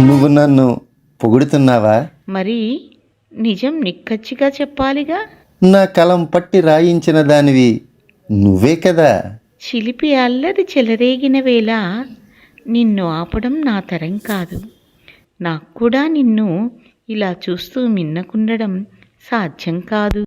నువ్వు నన్ను పొగుడుతున్నావా? మరి నిజం నిక్కచ్చిగా చెప్పాలిగా? నా కలం పట్టి రాయించిన దానివి నువ్వే కదా? చిలిపి అల్లరి చెలరేగిన వేళ నిన్ను ఆపడం నా తరం కాదు. నాకు కూడా నిన్ను ఇలా చూస్తూ మిన్నకుండడం సాధ్యం కాదు.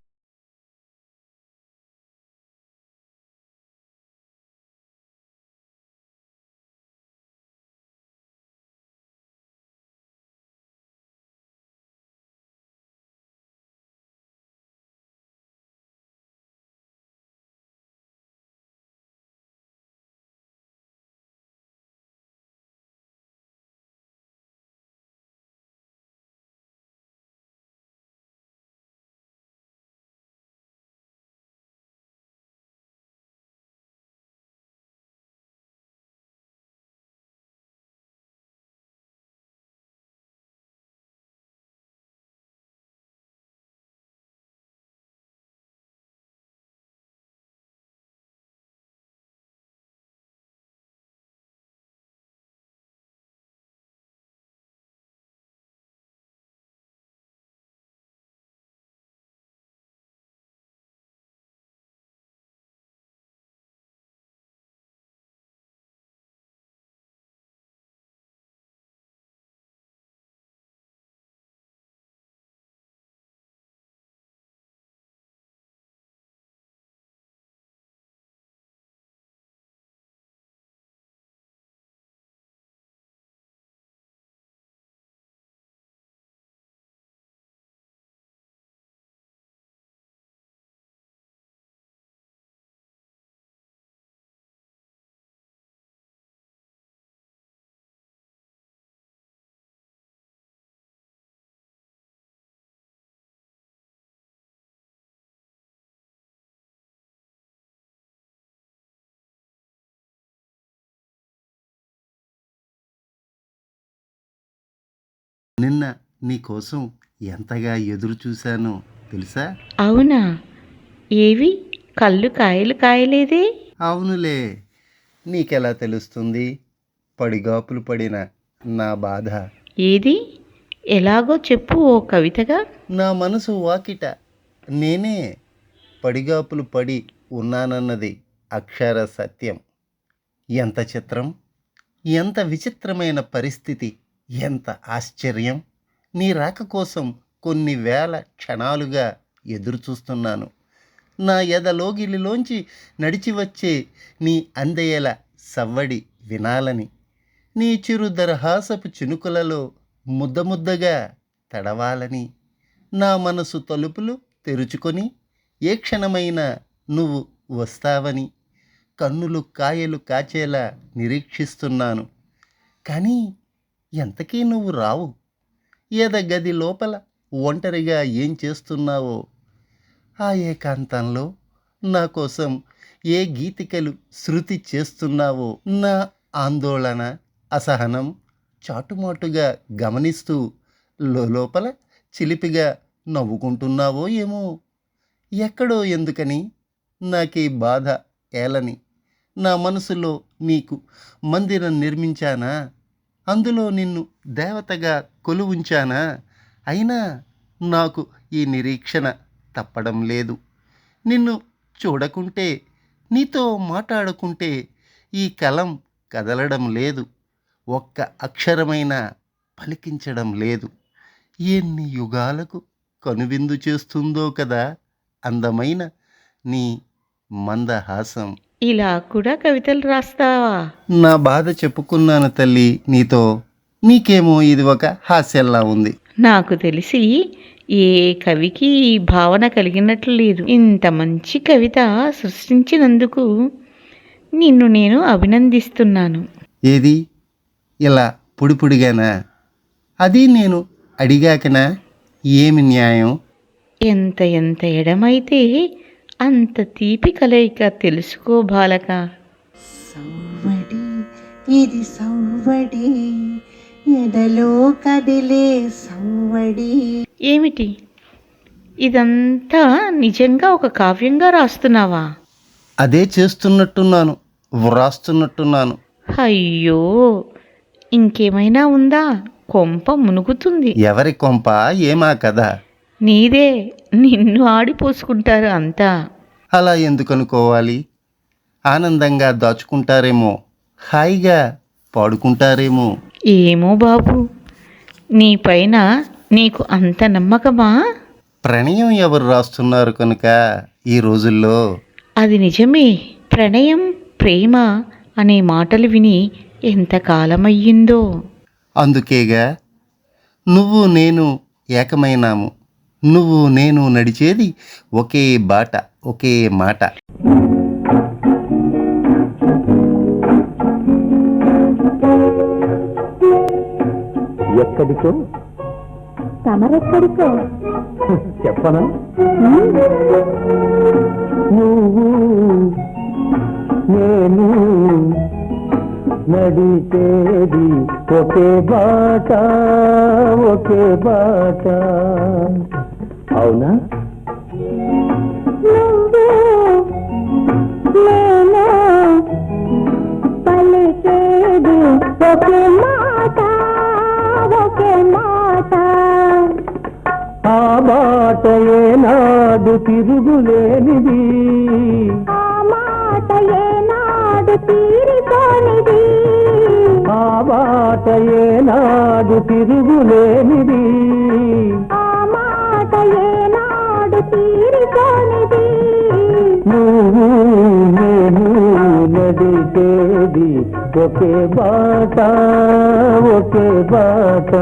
నీకోసం ఎంతగా ఎదురు చూశానో తెలుసా? అవునా? ఏవి? కళ్ళు కాయలు కాయలేదే? అవునులే. నీకెలా తెలుస్తుంది? పడిగాపులు పడిన నా బాధ. ఏది? ఎలాగో చెప్పు ఓ కవితగా. నా మనసు వాకిట. నేనే పడిగాపులు పడి ఉన్నానన్నది అక్షర సత్యం. ఎంత చిత్రం? ఎంత విచిత్రమైన పరిస్థితి? ఎంత ఆశ్చర్యం? నీ రాక కోసం కొన్ని వేల క్షణాలుగా ఎదురుచూస్తున్నాను. నా ఎదలోగిలిలోంచి నడిచి వచ్చే నీ అందయ్యల సవ్వడి వినాలని నీ చిరు దరహాసపు చినుకులలో ముద్ద ముద్దగా తడవాలని నా మనసు తలుపులు తెరుచుకొని ఏ క్షణమైనా నువ్వు వస్తావని కన్నులు కాయలు కాచేలా నిరీక్షిస్తున్నాను. కానీ ఎంతకీ నువ్వు రావు. ఏద గది లోపల ఒంటరిగా ఏం చేస్తున్నావో? ఆ ఏకాంతంలో నా కోసం ఏ గీతికలు శృతి చేస్తున్నావో? నా ఆందోళన అసహనం చాటుమాటుగా గమనిస్తూ లోపల చిలిపిగా నవ్వుకుంటున్నావో ఏమో? ఎక్కడో ఎందుకని? నాకీ బాధ ఏలని నా మనసులో నీకు మందిరం నిర్మించానా? అందులో నిన్ను దేవతగా కొలువుంచానా? అయినా నాకు ఈ నిరీక్షణ తప్పడం లేదు. నిన్ను చూడకుంటే నీతో మాట్లాడుకుంటే ఈ కలం కదలడం లేదు. ఒక్క అక్షరమైన పలికించడం లేదు. ఎన్ని యుగాలకు కనువిందు చేస్తుందో కదా అందమైన నీ మందహాసం. ఇలా కూడా కవితలు రాస్తావా? నా బాధ చెప్పుకున్నాను తల్లి నీతో. నీకేమో ఇది ఒక హాస్యంలా ఉంది. నాకు తెలిసి ఏ కవికి ఈ భావన కలిగినట్లు లేదు. ఇంత మంచి కవిత సృష్టించినందుకు నిన్ను నేను అభినందిస్తున్నాను. ఏది? ఇలా పొడి పొడిగానా అది నేను అడిగాకనా? ఏమి న్యాయం? ఎంత ఎంత ఎడమైతే అంత తీపి కలయిక తెలుసుకో బాలక. సవ్వడి ఇది సవ్వడి ఎదలో కదిలే సవ్వడి ఏమిటి? ఇదంతా నిజంగా ఒక కావ్యంగా రాస్తున్నావా? అదే చేస్తున్నట్టున్నాను వ్రాస్తున్నట్టున్నాను. అయ్యో ఇంకేమైనా ఉందా? కొంప మునుగుతుంది. ఎవరి కొంప? ఏమా కదా నీదే నిన్ను ఆడిపోసుకుంటారు అంతా. అలా ఎందుకు అనుకోవాలి ఆనందంగా దాచుకుంటారేమో హాయిగా పాడుకుంటారేమో. ఏమో బాబు నీ పైన నీకు అంత నమ్మకమా? ప్రణయం ఎవరు రాస్తున్నారు కనుక ఈ రోజుల్లో? అది నిజమే ప్రణయం ప్రేమ అనే మాటలు విని ఎంత కాలమయ్యిందో. అందుకేగా నువ్వు నేను ఏకమైనాము. నువ్వు నేను నడిచేది ఒకే బాట ఒకే మాట. ఎక్కడికో? తమరెక్కడికో? చెప్పనా? నువ్వు నేను నడిచేది ఒకే బాట ఒకే బాట. అవునా? ఆ తిరుగులేనిది? ఆ మాట ఏనాడు తీరిపోనిది? ఆ తిరుగులేనిది? ఏనాడు తీరిపోనిది. నువ్వు నేను నడిచేది ఒకే బాట ఒకే బాట.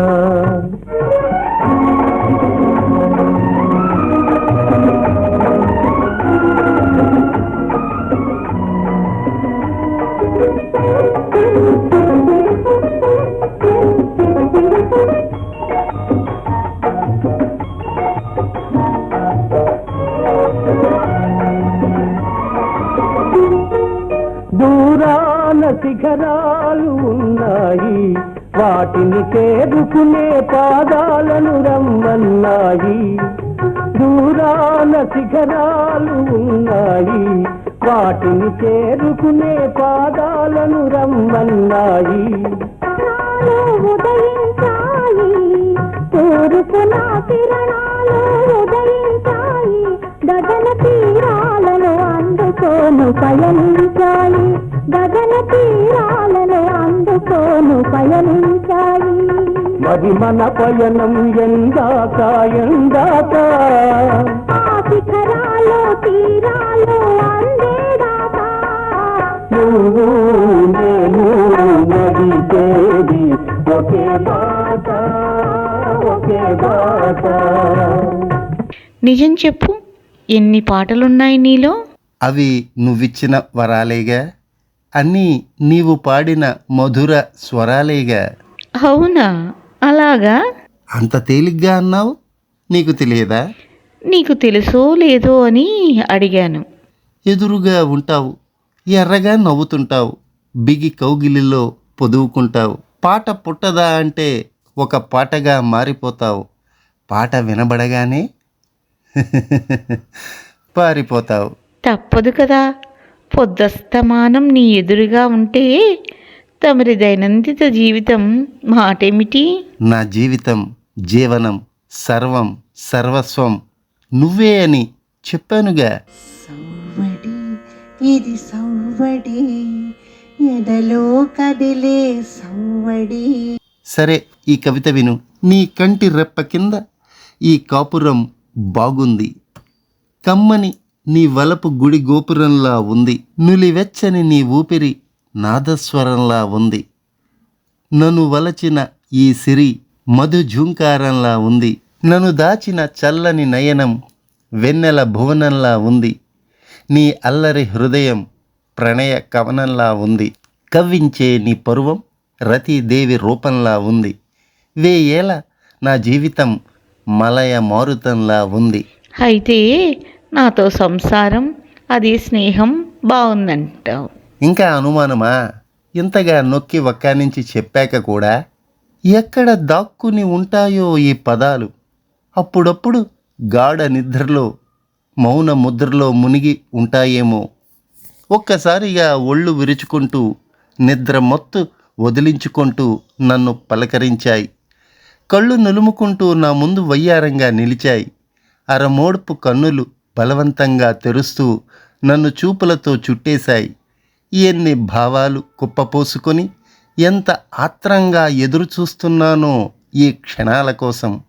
వాటిని చేరుకునే పాదాలను రమ్మన్నాయి. దూరాన శిఖరాలు ఉన్నాయి. వాటిని చేరుకునే పాదాలను రమ్మన్నాయి. ఉదయించాయి. తూర్పున కిరణాలు ఉదయించాయి. గగన తీరాలను అందుకోను పయనించాయి. గగన తీరాలను అందుకోను పయనించాయి. మరి మన పయనం ఎందాక ఎందాక. ఆ శిఖరాలు తీరాలు అందేదాకా. నువ్వు నేను నడిచేది ఒకే బాట ఒకే బాట. నిజం చెప్పు ఎన్ని పాటలున్నాయి నీలో? అవి నువ్విచ్చిన వరాలేగా? అన్నీ నీవు పాడిన మధుర స్వరాలేగా. అవునా? అలాగా? అంత తేలిగ్గా అన్నావు? నీకు తెలియదా? నీకు తెలుసో లేదో అని అడిగాను. ఎదురుగా ఉంటావు ఎర్రగా నవ్వుతుంటావు బిగి కౌగిలిలో పొదువుకుంటావు. పాట పుట్టదా అంటే ఒక పాటగా మారిపోతావు. పాట వినబడగానే పారిపోతావు. తప్పదు కదా. పొద్దస్తమానం నీ ఎదురుగా ఉంటే తమరి దైనందిత జీవితం మాటేమిటి? నా జీవితం జీవనం సర్వం సర్వస్వం నువ్వే అని చెప్పానుగా. సవ్వడి ఇది సవ్వడి ఎదలో కదిలే సవ్వడి. సరే ఈ కవిత విను. నీ కంటి రెప్ప కింద ఈ కాపురం బాగుంది. కమ్మని నీ వలపు గుడి గోపురంలా ఉంది. నులివెచ్చని నీ ఊపిరి నాదస్వరంలా ఉంది. నన్ను వలచిన ఈ సిరి మధు ఝూంకారంలా ఉంది. నన్ను దాచిన చల్లని నయనం వెన్నెల భువనంలా ఉంది. నీ అల్లరి హృదయం ప్రణయ కవనంలా ఉంది. కవ్వించే నీ పరువం రతీదేవి రూపంలా ఉంది. వేయేళ నా జీవితం మలయ మారుతంలా ఉంది. అయితే నాతో సంసారం అది స్నేహం బాగుందంటావు ఇంకా అనుమానమా? ఇంతగా నొక్కి ఒక్క నుంచి చెప్పాక కూడా ఎక్కడ దాక్కుని ఉంటాయో ఈ పదాలు. అప్పుడప్పుడు గాఢ నిద్రలో మౌన ముద్రలో మునిగి ఉంటాయేమో. ఒక్కసారిగా ఒళ్ళు విరుచుకుంటూ నిద్ర మొత్తు వదిలించుకుంటూ నన్ను పలకరించాయి. కళ్ళు నులుముకుంటూ నా ముందు వయ్యారంగా నిలిచాయి. అరమోడుపు కన్నులు బలవంతంగా తెరుస్తూ నన్ను చూపులతో చుట్టేశాయి. ఎన్ని భావాలు కుప్పపోసుకొని ఎంత ఆత్రంగా ఎదురు చూస్తున్నానో ఈ క్షణాల కోసం.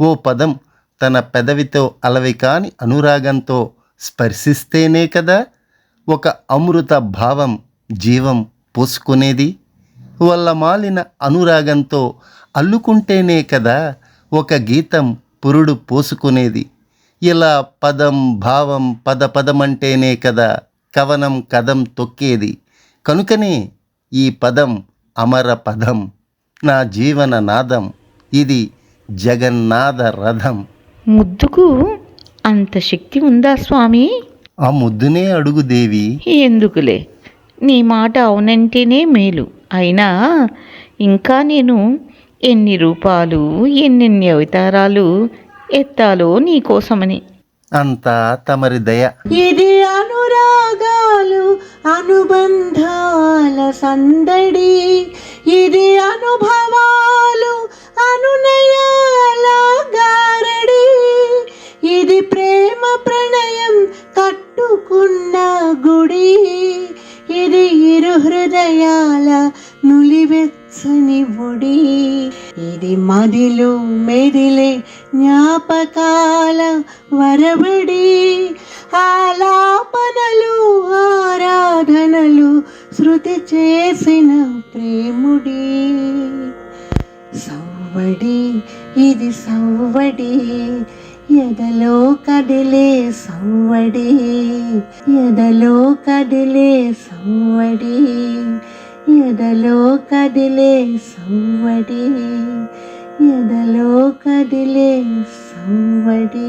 ఓ పదం తన పెదవితో అలవి కాని అనురాగంతో స్పర్శిస్తేనే కదా ఒక అమృత భావం జీవం పోసుకునేది. వల్ల మాలిన అనురాగంతో అల్లుకుంటేనే కదా ఒక గీతం పురుడు పోసుకునేది. ఇలా పదం భావం పద పదమంటేనే కదా కవనం కదం తొక్కేది. కనుకనే ఈ పదం అమర పదం నా జీవన నాదం ఇది జగన్నాథ రథం. ముద్దుకు అంత శక్తి ఉందా స్వామి? ఆ ముద్దునే అడుగు దేవి. ఎందుకులే? నీ మాట అవునంటేనే మేలు. అయినా ఇంకా నేను ఎన్ని రూపాలు ఎన్నెన్ని అవతారాలు ఎత్తాలో నీకోసమని అంతా తమరి దయ. ఇది అనురాగాలు అనుబంధాల సందడి. ఇది అనుభవాలు అనునయాల గారడి ఇది ప్రేమ ప్రణయం కట్టుకున్న గుడి. ఇది ఇరు హృదయాల నులివెచ్చని ఒడి. ఇది మదిలు మెదిలే జ్ఞాపకాల వరబడి ఆలాపనలు ఆరాధనలు శృతి చేసిన ప్రేముడి. సవ్వడి ఇది సవ్వడి. ఎదలో కదిలే సవ్వడి. ఎదలో కదిలే సవ్వడి. ఎదలో కదిలే సవ్వడి ఎదలో కదిలే సవ్వడి.